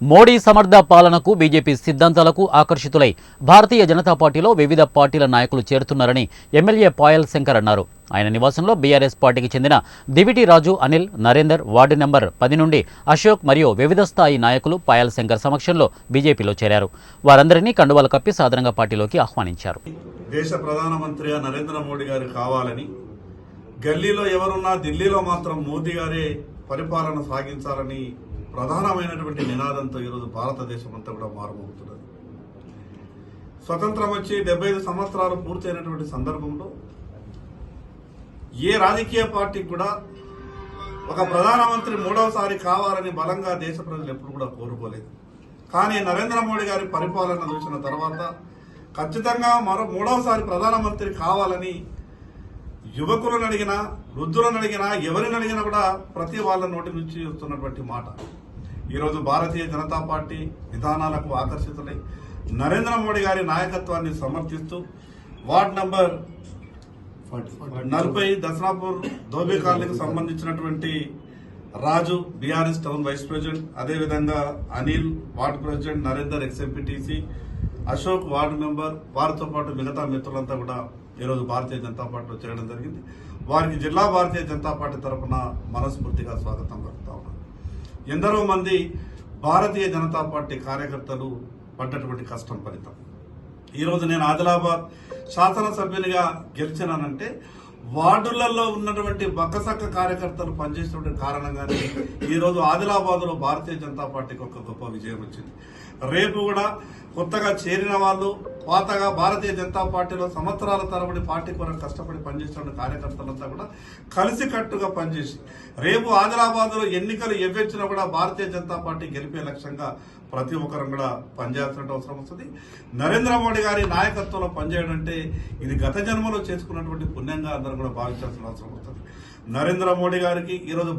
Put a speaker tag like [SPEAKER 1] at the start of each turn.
[SPEAKER 1] మోడీ సమర్థ పాలనకు బీజేపీ సిద్ధాంతాలకు ఆకర్షితులై భారతీయ జనతా పార్టీలో వివిధ పార్టీల నాయకులు చేరుతున్నారని ఎమ్మెల్యే పాయల్ శంకర్ అన్నారు. ఆయన నివాసంలో బీఆర్ఎస్ పార్టీకి చెందిన దివిటి రాజు అనిల్ నరేందర్ వార్డు నెంబర్ పది నుండి అశోక్ మరియు వివిధ స్థాయి నాయకులు పాయల్ శంకర్ సమక్షంలో బీజేపీలో చేరారు. వారందరినీ కండువాలు కప్పి సాధారణంగా పార్టీలోకి ఆహ్వానించారు.
[SPEAKER 2] దేశ ప్రధానమంత్రి నరేంద్ర మోడీ గారు కావాలని గల్లీలో ఎవరున్నా ఢిల్లీలో మాత్రం మోదీ గారే పరిపాలన సాగించాలని ప్రధానమైనటువంటి నినాదంతో ఈరోజు భారతదేశం అంతా కూడా మారుమోగుతున్నది. స్వతంత్రం వచ్చి డెబ్బై ఐదు సంవత్సరాలు పూర్తయినటువంటి సందర్భంలో ఏ రాజకీయ పార్టీకి కూడా ఒక ప్రధానమంత్రి మూడవసారి కావాలని బలంగా దేశ ప్రజలు ఎప్పుడు కూడా కోరుకోలేదు. కానీ నరేంద్ర మోడీ గారి పరిపాలన చూసిన తర్వాత ఖచ్చితంగా మరో మూడవసారి ప్రధానమంత్రి కావాలని యువకులను అడిగినా వృద్ధులను అడిగినా ఎవరిని అడిగినా కూడా ప్రతి వాళ్ళ నోటి నుంచి వస్తున్నటువంటి మాట. ఈరోజు భారతీయ జనతా పార్టీ విధానాలకు ఆకర్షితులై నరేంద్ర మోడీ గారి నాయకత్వాన్ని సమర్థిస్తూ వార్డ్ నంబర్ నలభై దసరాపూర్ ధోబీ కాలనీకి సంబంధించినటువంటి Raju BRS town vice president అదేవిధంగా Anil ward president Narender ex MPTC Ashok ward member వారితో పాటు మిగతా మిత్రులంతా కూడా ఈరోజు భారతీయ జనతా పార్టీలో చేరడం జరిగింది. వారికి జిల్లా భారతీయ జనతా పార్టీ తరఫున మనస్ఫూర్తిగా స్వాగతం పలుకుతా ఉన్నాను. ఎందరో మంది భారతీయ జనతా పార్టీ కార్యకర్తలు పడ్డటువంటి కష్టం ఫలితం. ఈరోజు నేను ఆదిలాబాద్ శాసనసభ్యునిగా గెలిచినానంటే వార్డులలో ఉన్నటువంటి బక్కసక్క కార్యకర్తలు పనిచేసినటువంటి కారణంగానే ఈరోజు ఆదిలాబాద్లో భారతీయ జనతా పార్టీకి ఒక గొప్ప విజయం వచ్చింది. రేపు కూడా కొత్తగా చేరిన వాళ్ళు పాతగా భారతీయ జనతా పార్టీలో సంవత్సరాల తరబడి పార్టీ కొరకు కష్టపడి పనిచేస్తున్న కార్యకర్తలంతా కూడా కలిసికట్టుగా పనిచేసి రేపు ఆదిలాబాద్లో ఎన్నికలు ఎవ్వెచ్చినా కూడా భారతీయ జనతా పార్టీ గెలిపే లక్ష్యంగా ప్రతి ఒక్కరం కూడా పనిచేయాల్సిన అవసరం వస్తుంది. నరేంద్ర మోడీ గారి నాయకత్వంలో పనిచేయడం అంటే ఇది గత జన్మలో చేసుకున్నటువంటి పుణ్యంగా అందరూ కూడా భావించాల్సిన అవసరం వస్తుంది. నరేంద్ర మోడీ గారికి ఈరోజు